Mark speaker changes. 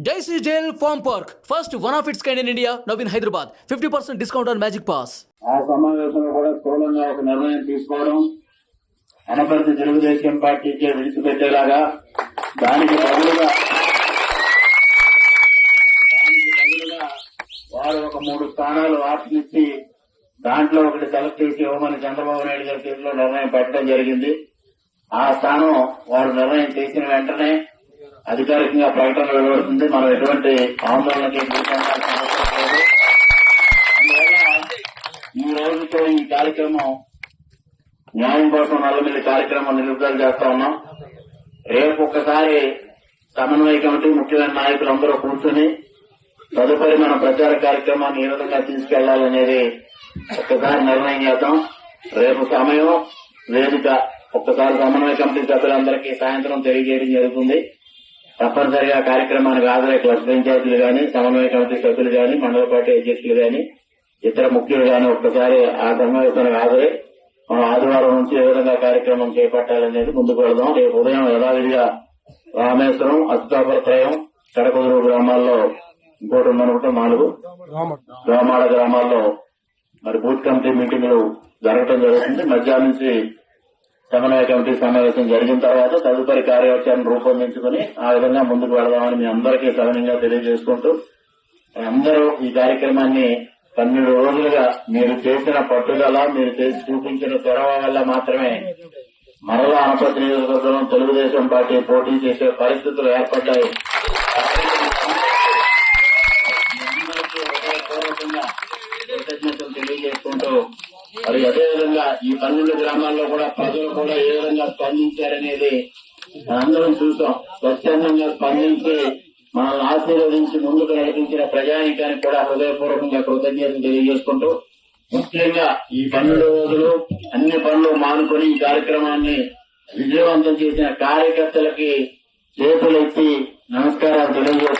Speaker 1: జై Jail Farm Park, park first one of its kind India, India in Hyderabad. 50% discount on Magic Pass.
Speaker 2: ఆ సమావేశంలో కూడా స్థూలంగా ఒక నిర్ణయం తీసుకోవడం అనపర్తి తెలుగుదేశం పార్టీకి విడిచిపెట్టేలాగా దానికి బదులుగా దానికి బదులుగా వారు ఒక మూడు స్థానాలు ఆశనిచ్చి దాంట్లో ఒకటి సెలెక్ట్ చేసి ఇవ్వమని చంద్రబాబు నాయుడు గారి చేతిలో నిర్ణయం పెట్టడం జరిగింది ఆ స్థానం వారు నిర్ణయం చేసిన వెంటనే అధికారికంగా ప్రకటన వెలువడుతుంది. మనం ఎటువంటి ఆందోళనకి అందువల్ల ఈ రోజుతో ఈ కార్యక్రమం న్యాయం కోసం నల్లమిల్లి కార్యక్రమం నిలుపుదల చేస్తా ఉన్నాం. రేపు ఒక్కసారి సమన్వయ కమిటీ ముఖ్యమైన నాయకులందరూ కూర్చుని తదుపరి మన ప్రచార కార్యక్రమాన్ని ఏ విధంగా తీసుకెళ్ళాలనేది ఒక్కసారి నిర్ణయం చేద్దాం. రేపు సమయం వేదిక ఒక్కసారి సమన్వయ కమిటీ సభ్యులందరికీ సాయంత్రం తెలియజేయడం జరుగుతుంది. తప్పనిసరిగా కార్యక్రమానికి హాజరై క్లస్టర్ పంచాయతీలు గాని సమన్వయ కమిటీ సభ్యులు గాని మండల పార్టీ అధ్యక్షులు గాని ఇతర ముఖ్యులు గాని ఒక్కసారి ఆ సమావేశానికి హాజరై మనం ఆదివారం నుంచి ఏ విధంగా కార్యక్రమం చేపట్టాలనేది ముందుకు వెళదాం. రేపు ఉదయం యథావిధిగా రామేశ్వరం అస్తాపురత్రయం కడకొదురు గ్రామాల్లో ఇంకోటి మనకు నాలుగు. గ్రామాల గ్రామాల్లో మరి బూత్ కమిటీ మీటింగ్లు జరగటం జరుగుతుంది. మధ్యాహ్నం నుంచి సమన్వయ కమిటీ సమావేశం జరిగిన తర్వాత తదుపరి కార్యాచరణ రూపొందించుకుని ఆ విధంగా ముందుకు వెళదామని మీ అందరికీ సవినంగా తెలియజేసుకుంటూ అందరూ ఈ కార్యక్రమాన్ని పన్నెండు రోజులుగా మీరు చేసిన పట్టుదల మీరు చేసి చూపించిన చొరవ వల్ల మాత్రమే మరలా అనపతి నియోజకవర్గం తెలుగుదేశం పార్టీ పోటీ చేసే పరిస్థితులు ఏర్పడ్డాయి. కృతజ్ఞతలు తెలియజేసుకుంటూ మరి అదేవిధంగా ఈ పన్నెండు గ్రామాల్లో కూడా ప్రజలు కూడా ఏ విధంగా స్పందించారనేది అందరం చూసాం. స్వచ్ఛందంగా స్పందించి మనల్ని ఆశీర్వదించి ముందుకు నడిపించిన ప్రజానికానికి కూడా హృదయపూర్వకంగా కృతజ్ఞతలు తెలియజేసుకుంటూ ముఖ్యంగా ఈ పన్నెండు రోజులు అన్ని పనులు మానుకొని ఈ కార్యక్రమాన్ని విజయవంతం చేసిన కార్యకర్తలకి చేతులెత్తి నమస్కారాలు తెలియజేసుకుంటూ